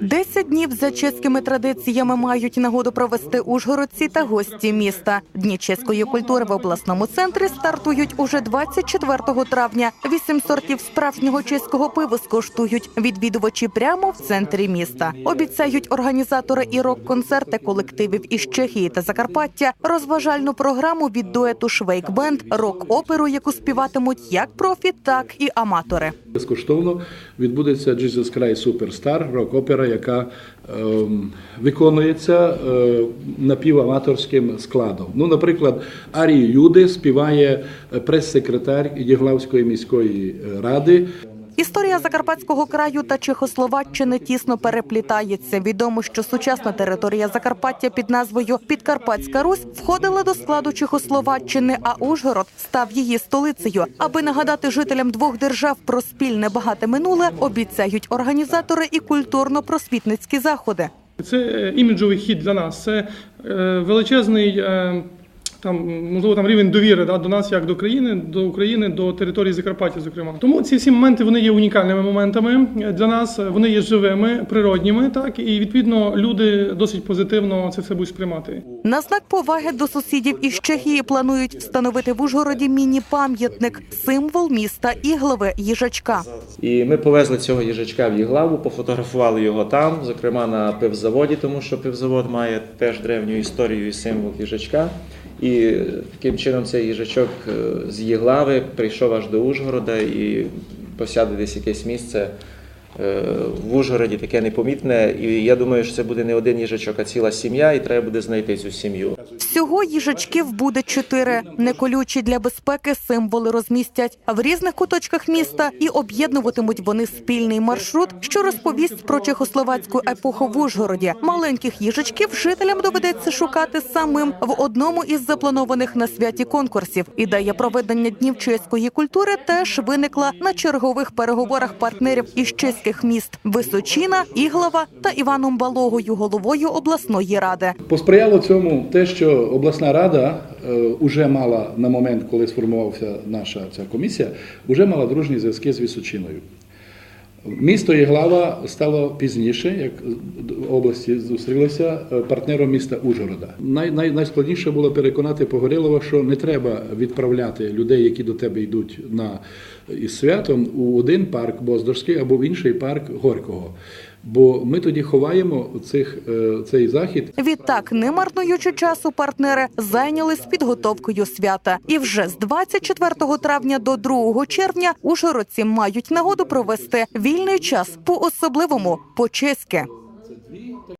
Десять днів за чеськими традиціями мають нагоду провести ужгородці та гості міста. Дні чеської культури в обласному центрі стартують уже 24 травня. Вісім сортів справжнього чеського пива скуштують відвідувачі прямо в центрі міста. Обіцяють організатори і рок-концерти колективів із Чехії та Закарпаття, розважальну програму від дуету Швейкбенд, рок-оперу, яку співатимуть як профі, так і аматори. Безкоштовно відбудеться Jesus Christ Superstar, рок-опера, яка ем, виконується е, напіваматорським складом. Ну, наприклад, Арію Юди співає прес-секретар Єглавської міської ради. Історія Закарпатського краю та Чехословаччини тісно переплітається. Відомо, що сучасна територія Закарпаття під назвою Підкарпатська Русь входила до складу Чехословаччини, а Ужгород став її столицею. Аби нагадати жителям двох держав про спільне багате минуле, обіцяють організатори і культурно-просвітницькі заходи. Це іміджовий хід для нас. Це е, величезний е, там, можливо, там рівень довіри да, до нас як до країни, до України, до території Закарпаття, зокрема. Тому ці всі моменти вони є унікальними моментами для нас. Вони є живими, природніми, так і відповідно люди досить позитивно це все будуть сприймати. На знак поваги до сусідів із Чехії планують встановити в Ужгороді міні-пам'ятник, символ міста і їжачка. І ми повезли цього їжачка в Єглаву, пофотографували його там, зокрема на пивзаводі, тому що пивзавод має теж древню історію і символ їжачка. І таким чином цей їжачок е, з Єглави прийшов аж до Ужгорода і посяде десь якесь місце е, в Ужгороді, таке непомітне. І я думаю, що це буде не один їжачок, а ціла сім'я, і треба буде знайти цю сім'ю. Всього їжачків буде чотири. Неколючі для безпеки символи розмістять в різних куточках міста і об'єднуватимуть вони спільний маршрут, що розповість про чехословацьку епоху в Ужгороді. Маленьких їжачків жителям доведеться шукати самим в одному із запланованих на святі конкурсів. Ідея проведення днів чеської культури теж виникла на чергових переговорах партнерів із чеських міст Височина, Іглава та Іваном Балогою, головою обласної ради. Посприяло цьому те, що обласна рада вже мала на момент, коли сформувався наша ця комісія, вже мала дружні зв'язки з Височиною. Місто Єглава стало пізніше, як області зустрілися е, партнером міста Ужгорода. Най, най, найскладніше було переконати Погорілова, що не треба відправляти людей, які до тебе йдуть на із святом, у один парк Боздорський або в інший парк Горького. Бо ми тоді ховаємо цих, е, цей захід Відтак, не марнуючи часу, партнери зайнялись підготовкою свята. І вже з 24 травня до 2 червня ужгородці мають нагоду провести вільний час по особливому по чеськи.